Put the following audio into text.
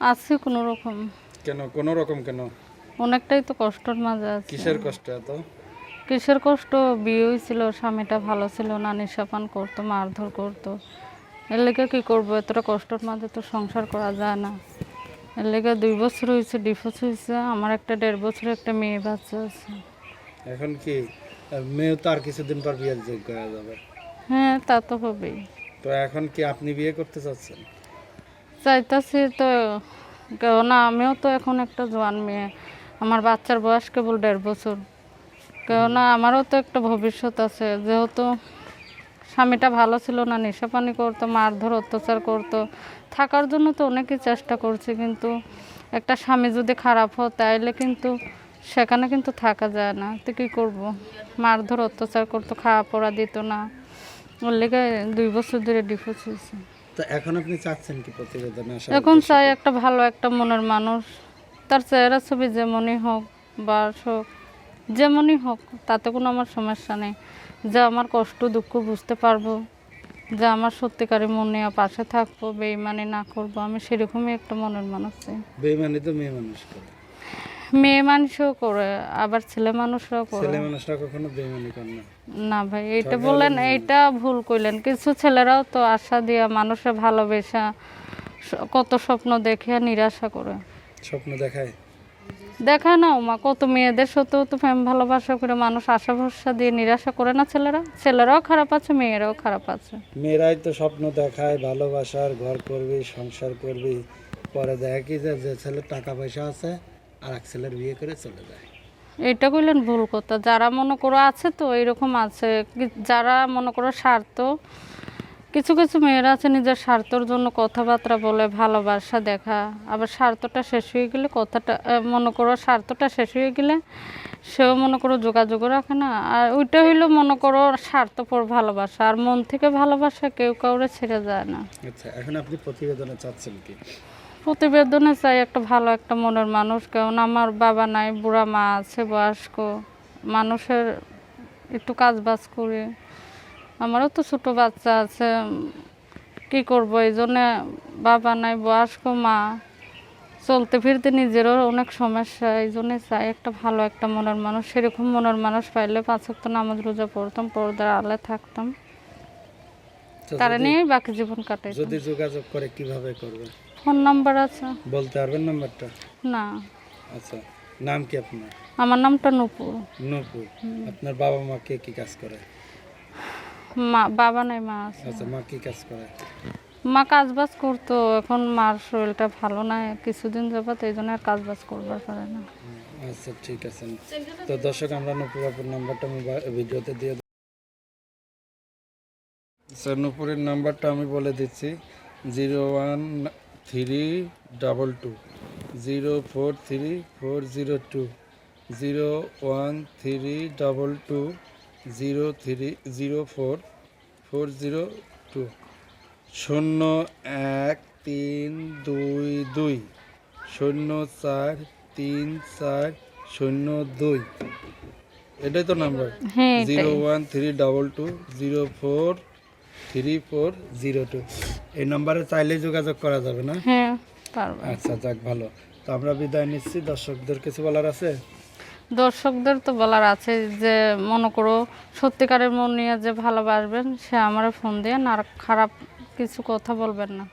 আছি কোনো রকম। কেন? কোনো রকম কেন? অনেকটাই তো কষ্টর মাঝে আছে। কিসের কষ্ট এত? কিসের কষ্ট? বিয়ে হয়েছিল স্বামীটা ভালো ছিল না নিশাপান করতো মারধর করতো। এর লেগে কী করব? এতটা কষ্টর মাঝে তো সংসার করা যায় না। এর লেগে দুই বছর হয়েছে ডিভোর্স হয়েছে আমার একটা দেড় বছর একটা মেয়ে বাচ্চা আছে। এখন কি মেয়ে তো আর কিছুদিন পর বিয়ে যোগ্য হয়ে যাবে? হ্যাঁ তা তো হবেই। তো এখন কি আপনি বিয়ে করতে চাচ্ছেন? চাইতাছি তো, কেননা আমিও তো এখন একটা জোয়ান মেয়ে। আমার বাচ্চার বয়স কেবল দেড় বছর। কেননা আমারও তো একটা ভবিষ্যৎ আছে। যেহেতু স্বামীটা ভালো ছিল না নেশাপানি করতো, মারধর, অত্যাচার করতো, থাকার জন্য তো অনেকই চেষ্টা করছি, কিন্তু একটা স্বামী যদি খারাপ হয়, তাইলে কিন্তু সেখানে কিন্তু থাকা যায় না। তো কী করব? মারধর, অত্যাচার করতো খাওয়া পড়া দিত না। ওর লেগে দুই বছর ধরে ডিভোর্স হয়েছে। তো এখন আপনি চাচ্ছেন কি প্রতিবেদনে আসার এখন চাই একটা ভালো একটা মনের মানুষ। তার চেহারা ছবি যেমনই হোক বা হোক যেমনই হোক তাতে কোনো আমার সমস্যা নেই। যে আমার কষ্ট দুঃখ বুঝতে পারব। যে আমার সত্যিকারের মনে পাশে থাকব বেইমানি না করব আমি সেরকমই একটা মনের মানুষ চাই। বেইমানি তো মেয়ে মানুষ করে। মেয়ে মানুষও করে আবার ছেলে মানুষরাও করে। ছেলে মানুষরা কখনো বেইমানি করে না। না ভাই এইটা বললেন এইটা ভুল কইলেন। কিছু ছেলেরাও তো আশা দিয়া মানুষের ভালোবেসা কত স্বপ্ন দেখে নিরাশা করে। স্বপ্ন দেখায়। দেখা না মা কত মেয়েদের সত্ত্বেও তো প্রেম ভালোবাসা করে মানুষ আশা ভরসা দিয়ে নিরাশা করে না ছেলেরা? ছেলেরাও খারাপ আছে মেয়েরাও খারাপ আছে। মেয়েরাই তো স্বপ্ন দেখায় ভালোবাসার ঘর করবি সংসার করবি পরে দেখা কি যে ছেলের টাকা পয়সা আছে আর এক ছেলের বিয়ে করে চলে যায়। এইটা কইলেন ভুল কথা। যারা মনে করো আছে তো এরকম আছে। যারা মনে করো স্বার্থ কিছু কিছু মেয়েরা আছে নিজের স্বার্থর জন্য কথাবার্তা বলে ভালোবাসা দেখা। আবার স্বার্থটা শেষ হয়ে গেলে কথাটা মনে করো স্বার্থটা শেষ হয়ে গেলে সেও মনে করো যোগাযোগ রাখে না। আর ওইটা হইল মনে করো স্বার্থপর ভালোবাসা। আর মন থেকে ভালোবাসা কেউ কাউরে ছেড়ে যায় না। আচ্ছা এখন আপনি প্রতিবেদনে চাচ্ছেন কি? প্রতিবেদনে চাই একটা ভালো একটা মনের মানুষ কারণ আমার বাবা নাই বুড়া মা আছে বয়স্ক মানুষের একটু কাজ বাজ করে। আমারও তো ছোটো বাচ্চা আছে কি করব? এই জন্যে বাবা নাই বয়স্ক মা চলতে ফিরতে নিজেরও অনেক সমস্যা। এই জন্যে চাই একটা ভালো একটা মনের মানুষ। সেরকম মনের মানুষ পাইলে পাঁচ ওয়াক্ত নামাজ রোজা পড়তাম পর্দার আলে থাকতাম। তারা যদি- নিয়েই বাকি জীবন কাটাই যদি যোগাযোগ করে কীভাবে করবে? ফোন নাম্বার আছে। বলতে পারবেন নাম্বারটা? না। আচ্ছা নাম কি আপনার? আমার নামটা নুপুর। নূপুর। আপনার বাবা মা কে কি কাজ করে? মা বাবা নাই মা আছে। আচ্ছা মা কি কাজ করে? মা কাজ বাজ করতো এখন মার শরীরটা ভালো না কিছুদিন যাবত এই জন্য আর কাজ বাজ করবার পারে না। আচ্ছা ঠিক আছে। তো দর্শক আমরা নূপুর আপুর নাম্বারটা মোবাইল ভিডিওতে দিয়ে দেব। স্যার নূপুরের নাম্বারটা আমি বলে দিচ্ছি zero one three double two zero four three four zero two zero one three double two zero three zero four four zero two শূন্য এক তিন দুই দুই শূন্য চার তিন চার শূন্য দুই এটাই তো number zero one three double two zero four three four zero two এই নাম্বারে চাইলে যোগাযোগ করা যাবে না? হ্যাঁ পারবে। আচ্ছা যাক ভালো। তো আমরা বিদায় নিচ্ছি। দর্শকদের কিছু বলার আছে? দর্শকদের তো বলার আছে যে মনে করো সত্যিকারের মন নিয়ে যে ভালোবাসবেন সে আমার ফোন দিয়ে না আর খারাপ কিছু কথা বলবেন না।